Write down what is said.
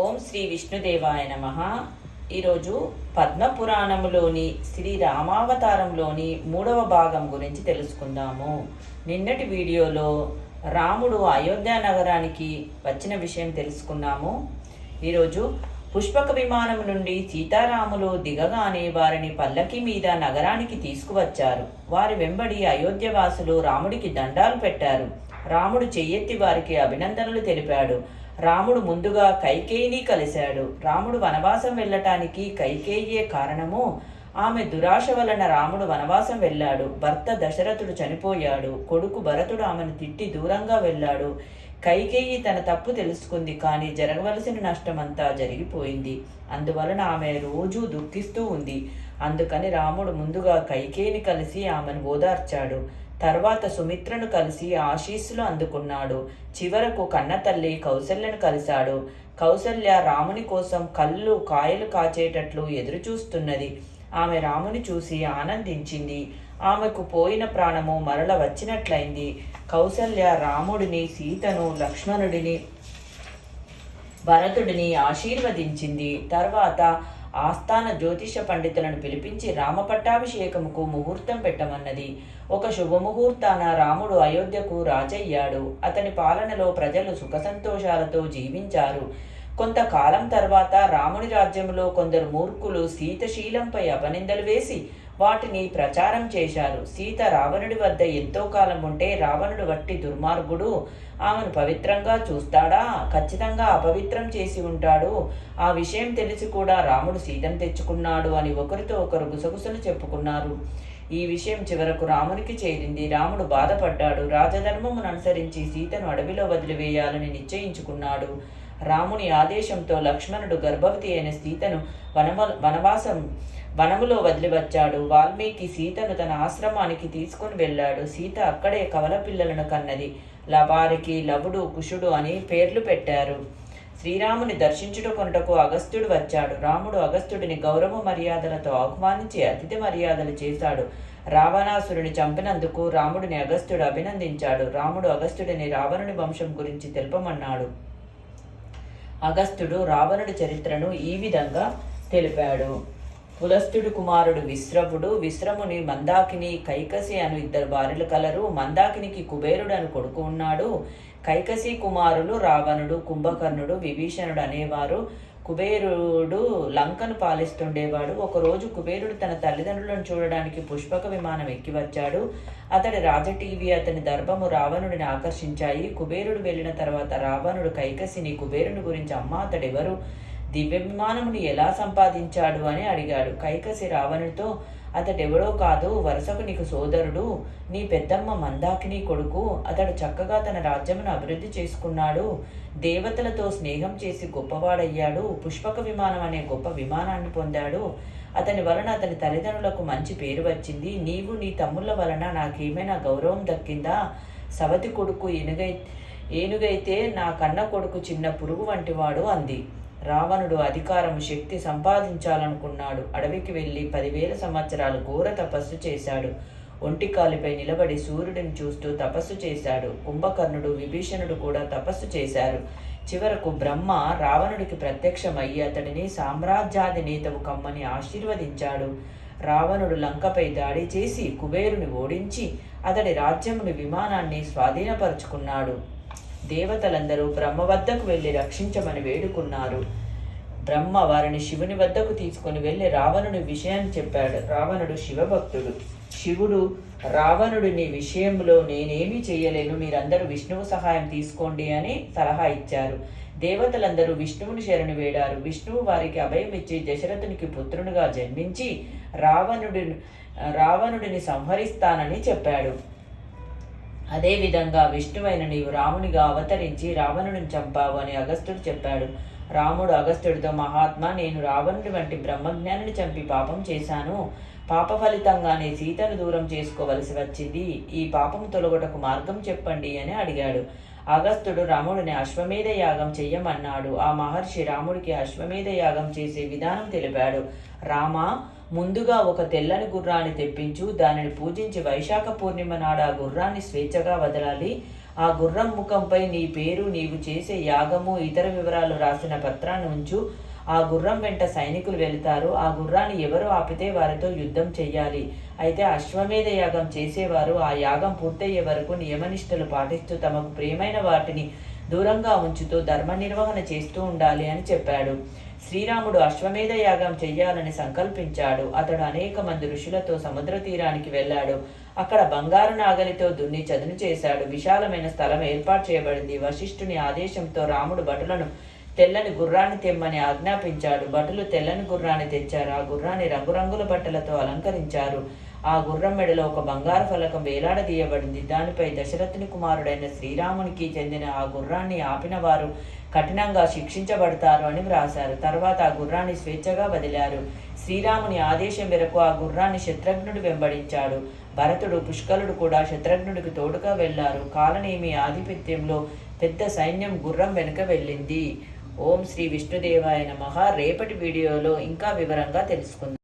ఓం శ్రీ విష్ణుదేవాయ నమ. ఈరోజు పద్మపురాణములోని శ్రీ రామావతారంలోని మూడవ భాగం గురించి తెలుసుకుందాము. నిన్నటి వీడియోలో రాముడు అయోధ్య నగరానికి వచ్చిన విషయం తెలుసుకున్నాము. ఈరోజు పుష్పక విమానం నుండి సీతారాములు దిగగానే వారిని పల్లకి మీద నగరానికి తీసుకువచ్చారు. వారి వెంబడి అయోధ్య వాసులు రాముడికి దండాలు పెట్టారు. రాముడు చెయ్యెత్తి వారికి అభినందనలు తెలిపాడు. రాముడు ముందుగా కైకేయిని కలిశాడు. రాముడు వనవాసం వెళ్ళటానికి కైకేయే కారణము ఆమె దురాశ వలన రాముడు వనవాసం వెళ్ళాడు. భర్త దశరథుడు చనిపోయాడు. కొడుకు భరతుడు ఆమెను తిట్టి దూరంగా వెళ్ళాడు. కైకేయి తన తప్పు తెలుసుకుంది కానీ జరగవలసిన నష్టమంతా జరిగిపోయింది. అందువలన ఆమె రోజూ దుఃఖిస్తూ ఉంది. అందుకని రాముడు ముందుగా కైకేయిని కలిసి ఆమెను ఓదార్చాడు. తర్వాత సుమిత్రను కలిసి ఆశీస్సులు అందుకున్నాడు. చివరకు కన్నతల్లి కౌసల్యను కలిశాడు. కౌసల్య రాముని కోసం కళ్ళు కాయలు కాచేటట్లు ఎదురుచూస్తున్నది. ఆమె రాముని చూసి ఆనందించింది. ఆమెకు పోయిన ప్రాణము మరల వచ్చినట్లయింది. కౌసల్య రాముడిని సీతను లక్ష్మణుడిని భరతుడిని ఆశీర్వదించింది. తర్వాత ఆస్థాన జ్యోతిష పండితులను పిలిపించి రామపట్టాభిషేకముకు ముహూర్తం పెట్టమన్నది. ఒక శుభముహూర్తాన రాముడు అయోధ్యకు రాజయ్యాడు. అతని పాలనలో ప్రజలు సుఖ సంతోషాలతో జీవించారు. కొంతకాలం తర్వాత రాముని రాజ్యంలో కొందరు మూర్ఖులు సీతశీలంపై అపనిందలు వేసి వాటిని ప్రచారం చేశారు. సీత రావణుడి వద్ద ఎంతో కాలం ఉంటే రావణుడు వట్టి దుర్మార్గుడు. ఆమెను పవిత్రంగా చూస్తాడా? ఖచ్చితంగా అపవిత్రం చేసి ఉంటాడు. ఆ విషయం తెలిసి కూడా రాముడు సీతను తెచ్చుకున్నాడు అని ఒకరితో ఒకరు గుసగుసలు చెప్పుకున్నారు. ఈ విషయం చివరకు రామునికి చేరింది. రాముడు బాధపడ్డాడు. రాజధర్మమును అనుసరించి సీతను అడవిలో వదిలివేయాలని నిశ్చయించుకున్నాడు. రాముని ఆదేశంతో లక్ష్మణుడు గర్భవతి అయిన సీతను వనమ వనవాసం వనములో వదిలివచ్చాడు. వాల్మీకి సీతను తన ఆశ్రమానికి తీసుకుని వెళ్ళాడు. సీత అక్కడే కవల పిల్లలను కన్నది. లవారికి లవుడు కుషుడు అని పేర్లు పెట్టారు. శ్రీరాముని దర్శించుట కొనుటకు అగస్త్యుడు వచ్చాడు. రాముడు అగస్త్యుడిని గౌరవ మర్యాదలతో ఆహ్వానించి అతిథి మర్యాదలు చేశాడు. రావణాసురుని చంపినందుకు రాముడిని అగస్త్యుడు అభినందించాడు. రాముడు అగస్త్యుడిని రావణుని వంశం గురించి తెలుపమన్నాడు. అగస్త్యుడు రావణుడి చరిత్రను ఈ విధంగా తెలిపాడు. పులస్తుడు కుమారుడు విశ్రముడు విశ్రముని మందాకిని కైకసి అను ఇద్దరు భార్యలు కలరు. మందాకినికి కుబేరుడు అని కొడుకు ఉన్నాడు. కైకసి కుమారులు రావణుడు కుంభకర్ణుడు విభీషణుడు అనేవారు. కుబేరుడు లంకను పాలిస్తుండేవాడు. ఒకరోజు కుబేరుడు తన తల్లిదండ్రులను చూడడానికి పుష్పక విమానం ఎక్కి వచ్చాడు. అతడి రాజటీవీ అతని దర్భము రావణుడిని ఆకర్షించాయి. కుబేరుడు వెళ్ళిన తర్వాత రావణుడు కైకసిని కుబేరుని గురించి అమ్మ అతడెవరు? దివ్య విమానముని ఎలా సంపాదించాడు అని అడిగాడు. కైకసి రావణుడితో అతడెవడో కాదు వరుసకు నీకు సోదరుడు నీ పెద్దమ్మ మందాకిని కొడుకు అతడు చక్కగా తన రాజ్యమును అభివృద్ధి చేసుకున్నాడు దేవతలతో స్నేహం చేసి గొప్పవాడయ్యాడు పుష్పక విమానం అనే గొప్ప విమానాన్ని పొందాడు. అతని వలన అతని తల్లిదండ్రులకు మంచి పేరు వచ్చింది. నీవు నీ తమ్ముళ్ళ వలన నాకేమైనా గౌరవం దక్కిందా? సవతి కొడుకు ఏనుగై ఏనుగైతే నా కన్న కొడుకు చిన్న పురుగు వంటివాడు అంది. రావణుడు అధికారం శక్తి సంపాదించాలనుకున్నాడు. అడవికి వెళ్ళి పదివేల సంవత్సరాలు ఘోర తపస్సు చేశాడు. ఒంటికాలిపై నిలబడి సూర్యుడిని చూస్తూ తపస్సు చేశాడు. కుంభకర్ణుడు విభీషణుడు కూడా తపస్సు చేశారు. చివరకు బ్రహ్మ రావణుడికి ప్రత్యక్షమయ్యి అతడిని సామ్రాజ్యాధినేతవు కమ్మని ఆశీర్వదించాడు. రావణుడు లంకపై దాడి చేసి కుబేరుని ఓడించి అతడి రాజ్యముని విమానాన్ని స్వాధీనపరుచుకున్నాడు. దేవతలందరూ బ్రహ్మ వద్దకు వెళ్ళి రక్షించమని వేడుకున్నారు. బ్రహ్మ వారిని శివుని వద్దకు తీసుకుని వెళ్ళి రావణుని విషయాన్ని చెప్పాడు. రావణుడు శివభక్తుడు. శివుడు రావణుడిని విషయంలో నేనేమీ చేయలేను. మీరందరూ విష్ణువు సహాయం తీసుకోండి అని సలహా ఇచ్చారు. దేవతలందరూ విష్ణువుని శరణి వేడారు. విష్ణువు వారికి అభయం ఇచ్చి దశరథునికి పుత్రునిగా జన్మించి రావణుడి రావణుడిని సంహరిస్తానని చెప్పాడు. అదేవిధంగా విష్ణువైన నీవు రామునిగా అవతరించి రావణుని చంపావు అని అగస్త్యుడు చెప్పాడు. రాముడు అగస్త్యుడితో మహాత్మా నేను రావణుడి వంటి బ్రహ్మజ్ఞానిని చంపి పాపం చేశాను. పాప ఫలితంగానే సీతను దూరం చేసుకోవలసి వచ్చింది. ఈ పాపం తొలగొటకు మార్గం చెప్పండి అని అడిగాడు. అగస్త్యుడు రాముడిని అశ్వమేధ యాగం చెయ్యమన్నాడు. ఆ మహర్షి రాముడికి అశ్వమేధ యాగం చేసే విధానం తెలిపాడు. రామ ముందుగా ఒక తెల్లని గుర్రాన్ని తెప్పించు దానిని పూజించి వైశాఖ పూర్ణిమ నాడు ఆ గుర్రాన్ని స్వేచ్ఛగా వదలాలి. ఆ గుర్రం ముఖంపై నీ పేరు నీవు చేసే యాగము ఇతర వివరాలు రాసిన పత్రాన్ని ఉంచు. ఆ గుర్రం వెంట సైనికులు వెళతారు. ఆ గుర్రాన్ని ఎవరు ఆపితే వారితో యుద్ధం చెయ్యాలి. అయితే అశ్వమేధ యాగం చేసేవారు. ఆ యాగం పూర్తయ్యే వరకు నియమనిష్టలు పాటిస్తూ తమకు ప్రియమైన వాటిని దూరంగా ఉంచుతూ ధర్మ నిర్వహణ చేస్తూ ఉండాలి అని చెప్పాడు. శ్రీరాముడు అశ్వమేధ యాగం చెయ్యాలని సంకల్పించాడు. అతడు అనేక మంది ఋషులతో సముద్ర తీరానికి వెళ్ళాడు. అక్కడ బంగారు నాగలితో దున్ని చదును చేశాడు. విశాలమైన స్థలం ఏర్పాటు చేయబడింది. వశిష్ఠుని ఆదేశంతో రాముడు భటులను తెల్లని గుర్రాన్ని తెమ్మని ఆజ్ఞాపించాడు. భటులు తెల్లని గుర్రాన్ని తెచ్చారు. ఆ గుర్రాన్ని రంగురంగుల బట్టలతో అలంకరించారు. ఆ గుర్రం మెడలో ఒక బంగారు ఫలకం వేలాడదీయబడింది. దానిపై దశరథుని కుమారుడైన శ్రీరామునికి చెందిన ఆ గుర్రాన్ని ఆపిన వారు కఠినంగా శిక్షించబడతారు అని వ్రాశారు. తర్వాత ఆ గుర్రాన్ని స్వేచ్ఛగా వదిలారు. శ్రీరాముని ఆదేశం మేరకు ఆ గుర్రాన్ని శత్రుఘ్నుడు వెంబడించాడు. భరతుడు పుష్కలుడు కూడా శత్రుఘ్నుడికి తోడుగా వెళ్ళారు. కాలనేమి ఆధిపత్యంలో పెద్ద సైన్యం గుర్రం వెనుక వెళ్ళింది. ఓం శ్రీ విష్ణుదేవాయ నమ. రేపటి వీడియోలో ఇంకా వివరంగా తెలుసుకుందాం.